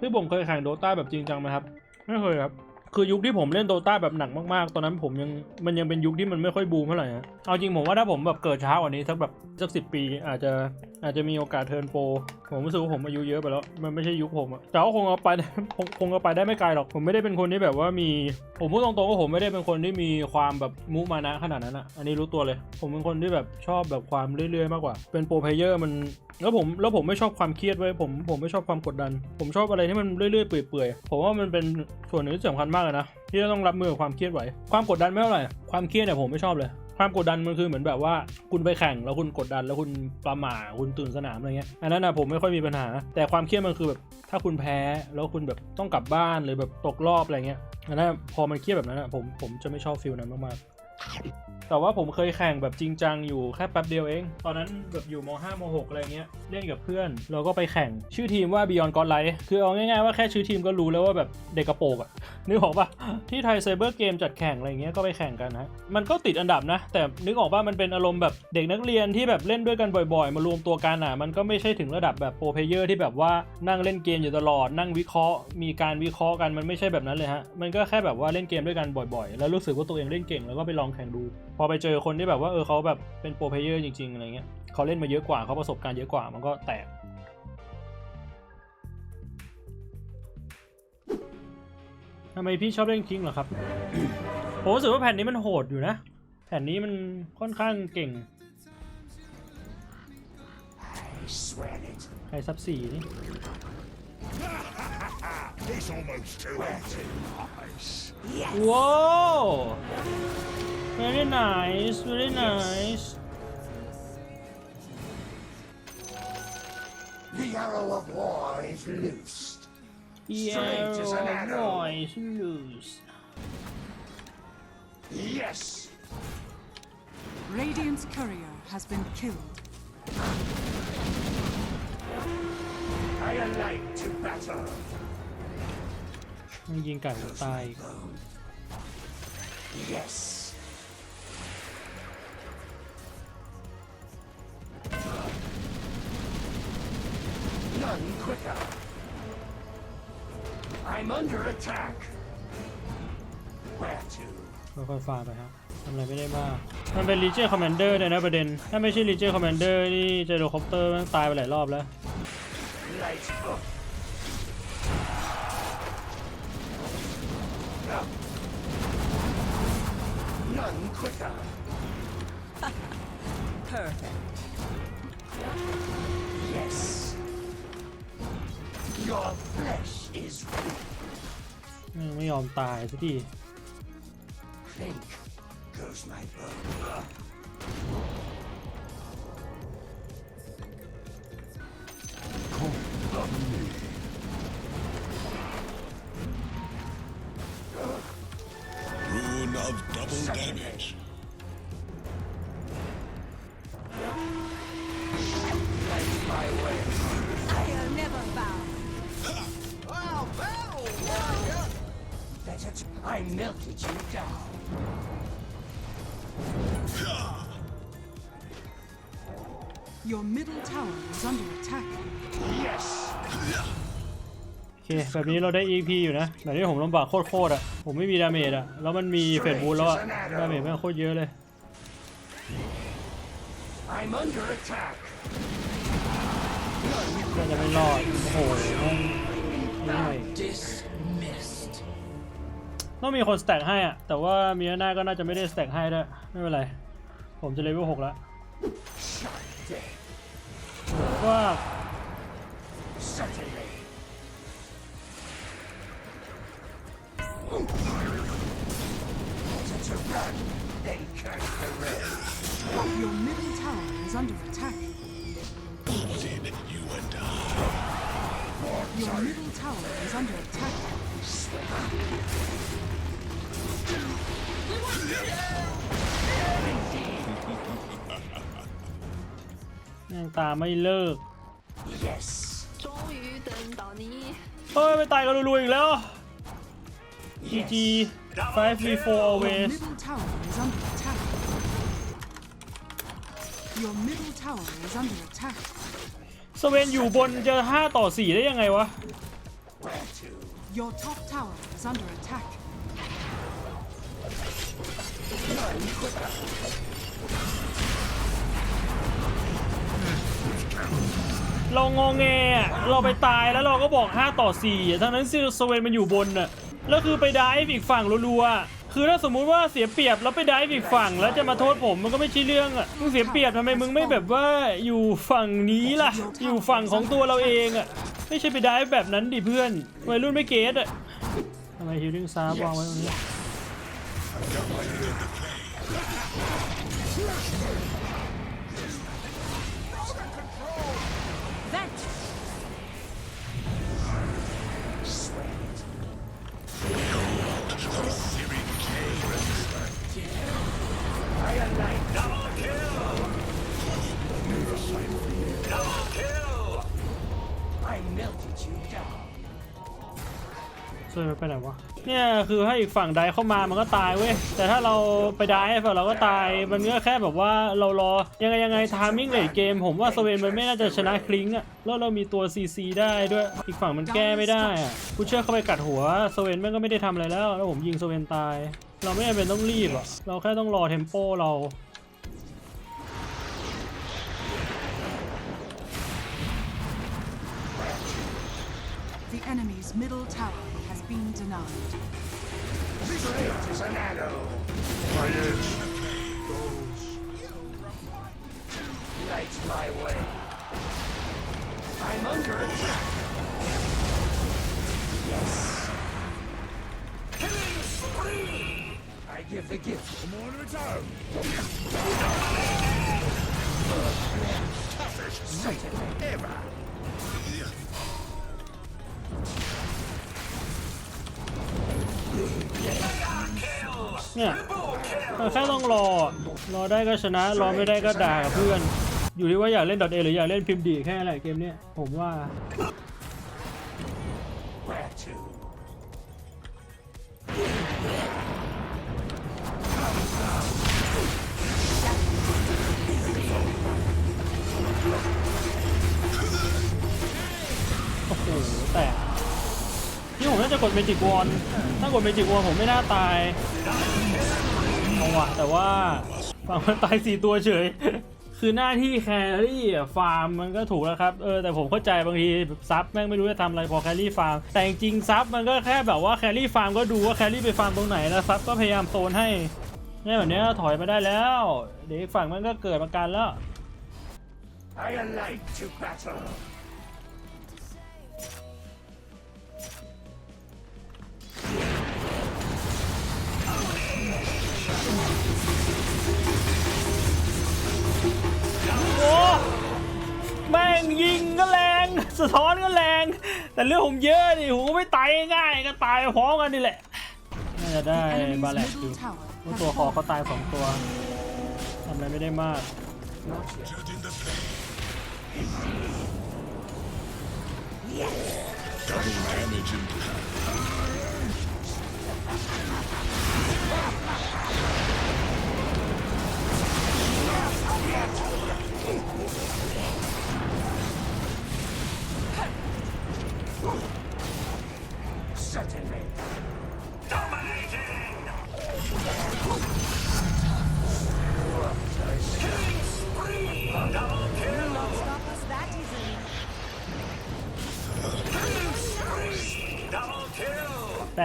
ที่ผมเคยแข่งโดตาแบบจริงจังไหมครับ ไม่เคยครับ คือยุคที่ผมเล่นโดตาแบบหนักมากๆ ตอนนั้นผมยังมันยังเป็นยุคที่มันไม่ค่อยบูมเท่าไหร่ฮะเอาจริงผมว่าถ้าผมแบบเกิดช้ากว่านี้สักแบบสักสิปี อาจจะอาจจะมีโอกาสเทิร์นโปรผมรู้สึกว่าผมอายุเยอะไปแล้ว มันไม่ใช่ยุคผมอะแต่ก็คงเอาไปคงคงเอาไปได้ไม่ไกลหรอกผมไม่ได้เป็นคนที่แบบว่ามีผมพูดตรงๆว่าผมไม่ได้เป็นคนที่มีความแบบมุมานะขนาดนั้นอะอันนี้รู้ตัวเลย ผมเป็นคนที่แบบชอบแบบความเรื่อยๆ มากกว่า เป็นโปรเพลเยอร์มัน แล้วผมแล้วผมไม่ชอบความเครียดไว้ผมผมไม่ชอบความกดดัน ผมชอบอะไรที่มันเรื่อยๆเปื่อยๆผมว่ามันเป็นส่วนหนึ่งที่สำคัญมากเลยนะที่จะต้องรับมือกับความเครียดไหวความกดดันไม่เท่าไหร่ความเครียดเนี่ยผมไม่ชอบเลยความกดดันมันคือเหมือนแบบว่าคุณไปแข่งแล้วคุณกดดันแล้วคุณประหม่าคุณตื่นสนามอะไรเงี้ยอันนั้นนะผมไม่ค่อยมีปัญหา แต่ความเครียดมันคือแบบถ้าคุณแพ้แล้วคุณแบบต้องกลับบ้านหรือแบบตกรอบอะไรเงี้ยอันนั้นพอมันเครียดแบบนั้นอะผมผมจะไม่ชอบฟิลนั้นมากๆ แต่ว่าผมเคยแข่งแบบจริงจังอยู่แค่แป๊บเดียวเอง ตอนนั้นแบบอยู่ม 5 ม 6 อะไรเงี้ยเล่นกับเพื่อนเราก็ไปแข่งชื่อทีมว่า Beyond God Light คือเอาง่ายๆว่าแค่ชื่อทีมก็รู้แล้วว่าแบบเด็กกระโปรงอะนึกออกปะที่ไทยไซเบอร์เกมจัดแข่งอะไรเงี้ยก็ไปแข่งกันฮะมันก็ติดอันดับนะ แต่นึกออกว่ามันเป็นอารมณ์แบบเด็กนักเรียนที่แบบเล่นด้วยกันบ่อยๆ มารวมตัวกันอะมันก็ไม่ใช่ถึงระดับแบบโปรเพเยอร์ที่แบบว่านั่งเล่นเกมอยู่ตลอดนั่งวิเคราะห์ มีการวิเคราะห์กันมันไม่ใช่แบบนั้นเลยฮะมันก็แค่แบบว่าเล่นเกมด้วยกันบ่อยๆ แล้วรู้สึกว่าตัวเองเล่นเก่งแล้วก็ไปลองแข่งดูพอไปเจอคนที่แบบว่าเออเขาแบบเป็นโปรเพลเยอร์จริง ๆ อะไรเงี้ยเขาเล่นมาเยอะกว่าเขาประสบการณ์เยอะกว่ามันก็แตกทำไมพี่ชอบเล่นคิงเหรอครับผมรู้สึกว่าแผ่นนี้มันโหดอยู่นะ แผ่นนี้มันค่อนข้างเก่งใครซับสี่นี่ It's almost too nice. ว้าว very nice very nice The arrow of war is loosed. yeah as an arrow. voice loose Yes, Radiant's courier has been killed. I alight to battle. มันยิงไก่ผมตายอีก Yes. Quicker. I'm under attack. Where to? ค่อยๆฟาไปครับทำอะไรไม่ได้มาก มันเป็น Legion Commander เนี่ยนะประเด็น ถ้าไม่ใช่ Legion Commander นี่เจโรคอปเตอร์มันตายไปหลายรอบแล้ว Light up. Up. None quicker. Perfect. Your flesh is weak. ยังไม่ยอมตายสักที Think goes my bow. Rune of double damage. Your middle tower is under attack. Yes. โอเคแบบนี้เราได้ EP อยู่นะแบบนี้ผมลำบากโคตรๆอะผมไม่มีดาเมจอะแล้วมันมีเฟดบูลแล้วอะดาเมจแม่งโคตรเยอะเลย I'm under attack. น่าจะไม่รอดโอ้โหแม่งไม่ได้ Dismissed. ต้องมีคนสแต็กให้อะแต่ว่ามีหน้าก็น่าจะไม่ได้สแต็กให้ด้วยไม่เป็นไร ผมจะเลเวลหกแล้ว Shot dead. ว่า Certainly. Better to run than curse the road. Your middle tower is under attack. ตามไม่เลิก Yes. 终于等到你。 เฮ้ย ไปตายกันรัวๆอีกแล้ว GG 5v4 Your always middle tower is under attack. Your middle tower is under attack. สเวนอยู่บนจะ5ต่อ 4 ได้ยังไงวะ Where Your top tower is under attack. เรางองแงอะเราไปตายแล้วเราก็บอก 5 ต่อ4อะทั้งนั้นซิลสเวนมันอยู่บนน่ะแล้วคือไปได้อีกฝั่งรัวๆอะคือถ้าสมมุติว่าเสียเปรียบแล้วไปได้อีกฝั่งแล้วจะมาโทษผมมันก็ไม่ใช่เรื่องอะมึงเสียเปรียบทำไมมึงไม่แบบว่าอยู่ฝั่งนี้ล่ะ อยู่ฝั่งของตัวเราเองอะไม่ใช่ไปได้แบบนั้นดิเพื่อนวัยรุ่นไม่เก็ตอะทำไมฮิลลิ่งซาร์วางไว้ตรงนี้ melted you down. ช่วยไปไหนวะ เนี่ยคือให้อีกฝั่งไดเข้ามามันก็ตายเว้ย แต่ถ้าเราไปได้ฝั่งเราก็ตาย มันก็แค่แบบว่าเรารอ ยังไงยังไงทามิ่งเลดเกม ผมว่าสเวนมันไม่น่าจะชนะคลิงอะแล้วเรามีตัว CC ได้ด้วย อีกฝั่งมันแก้ไม่ได้อะกูเชื่อเข้าไปกัดหัวสเวนม่งก็ไม่ได้ทำอะไรแล้ว แล้วผมยิงสเวนตาย เราไม่จำเป็นต้องรีบอะเราแค่ต้องรอเทมโปเรา The enemy's middle tower has been denied. Straight as an arrow. My edge. Light my way. I'm under attack. Yes. Killing spree! I give the gift. Come on, return. Toughest sight ever. เนี่ยแค่ต้องรอ รอได้ก็ชนะ รอไม่ได้ก็ด่ากับเพื่อน อยู่ที่ว่าอยากเล่น .a หรืออยากเล่นพิมพ์ดีแค่นั้นเกมเนี้ยผมว่าโอ้โหแต่ ที่ผมน่าจะกดเมจิกวอนถ้ากดเมจิกวอนผมไม่น่าตายเอาวะแต่ว่าฝั่งมันตายสี่ตัวเฉย คือหน้าที่แครี่ฟาร์มมันก็ถูกแล้วครับ เออแต่ผมเข้าใจบางทีซับแม่งไม่รู้จะทำอะไรพอแครี่ฟาร์ม แต่จริงๆซับมันก็แค่แบบว่าแครี่ฟาร์มก็ดูว่าแครี่ไปฟาร์มตรงไหนแล้วซับก็พยายามโซนให้เนี่ยแบบเนี้ยถอยมาได้แล้ว เดี๋ยวอีกฝั่งมันก็เกิดอาการแล้ว I alight to battle. สะท้อนก็แรง แต่เรื่องผมเยอะดิผมก็ไม่ตายง่ายๆก็ตายพร้อมกันนี่แหละ น่าจะได้ The enemy's บาแลกอยู่ middle tower เพราะ has ตัวคอเขา fallen. ตายสองตัวทำอะไรไม่ได้มาก Shut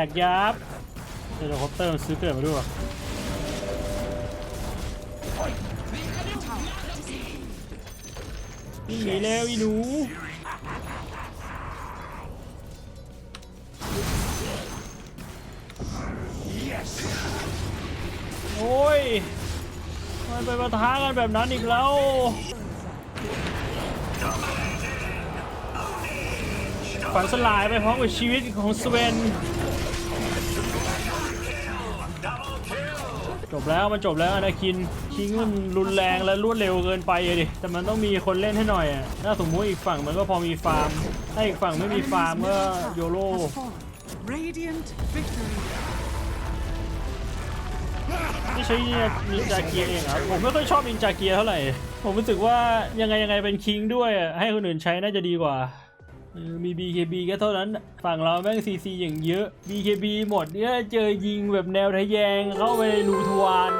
กยับเฮลิคอปเตอร์มันซื้อเกิดมาด้วย วิ่งหนีแล้วอีหนู โอ้ย มันไปปะทะกันแบบนั้นอีกแล้ว ฝันสลายไปพร้อมกับชีวิตของสเวน จบแล้วมันจบแล้วอนาคินคิงมันรุนแรงและรวดเร็วเกินไปอะดิแต่มันต้องมีคนเล่นให้หน่อยอะถ้าสมมุติอีกฝั่งมันก็พอมีฟาร์มถ้าอีกฝั่งไม่มีฟาร์มก็โยโ o Has fallen. Radiant victory. นี่ใช้นินจาเกียร์เองเหรอผมไม่ค่อยชอบนินจาเกียร์เท่าไหร่ผมรู้สึกว่ายังไงยังไงเป็นคิงด้วยให้คนอื่นใช้น่าจะดีกว่า มี BKB ก็เท่านั้น ฝั่งเราแม่ง CC อย่างเยอะ BKB หมดเนี่ยเจอยิงแบบแนวทะแยงเข้าไปในรูทวาร